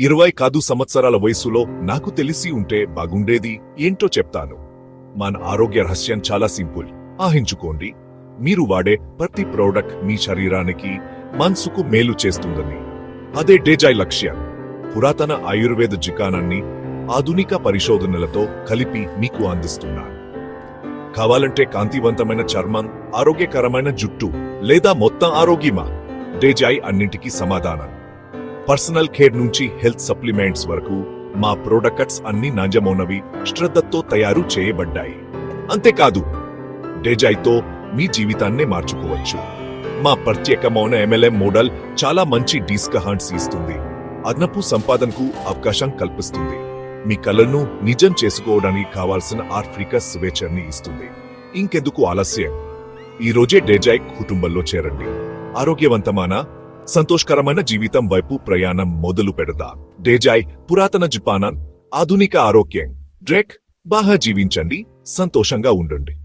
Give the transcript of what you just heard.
ఇరవై కాదు సంవత్సరాల వయసులో నాకు తెలిసి ఉంటే బాగుండేది ఏంటో చెప్తాను. మన ఆరోగ్య రహస్యం చాలా సింపుల్. ఆహించుకోండి. మీరు వాడే ప్రతి ప్రోడక్ట్ మీ శరీరానికి మనసుకు మేలు చేస్తుందని. అదే డేజాయ్ లక్ష్యం. పురాతన ఆయుర్వేద జికానాన్ని ఆధునిక పరిశోధనలతో కలిపి మీకు అందిస్తున్నాను. కావాలంటే కాంతివంతమైన చర్మం ఆరోగ్యకరమైన జుట్టు లేదా మొత్తం ఆరోగ్యమా? డేజాయ్ అన్నింటికీ సమాధానం. పర్సనల్ కేర్ నుంచి హెల్త్ సప్లిమెంట్స్ వరకు మా ప్రోడక్ట్స్ అన్ని నాజమౌనవి శ్రద్ధతో తయారు చేయబడ్డాయి. అంతేకాదు డెజైతో మీ జీవితాన్నే మార్చుకోవచ్చు. మా ప్రత్యేకమైన ఎంఎల్ఎం మోడల్ చాలా మంచి డిస్కౌంట్స్ ఇస్తుంది. అదనపు సంపాదనకు అవకాశం కల్పిస్తుంది. మీ కలను నిజం చేసుకోవడానికి కావాల్సిన ఆఫ్రికా స్వేచ్ఛని ఇస్తుంది. ఇంకెందుకు ఆలస్యం? ఈ రోజే డేజాయ్ కుటుంబంలో చేరండి. ఆరోగ్యవంతమైన సంతోషకరమైన జీవితం వైపు ప్రయాణం మొదలు పెడదా డేజాయ్ పురాతన జపానన్ ఆధునిక ఆరోగ్యం. డ్రెక్ బాగా జీవించండి సంతోషంగా ఉండండి.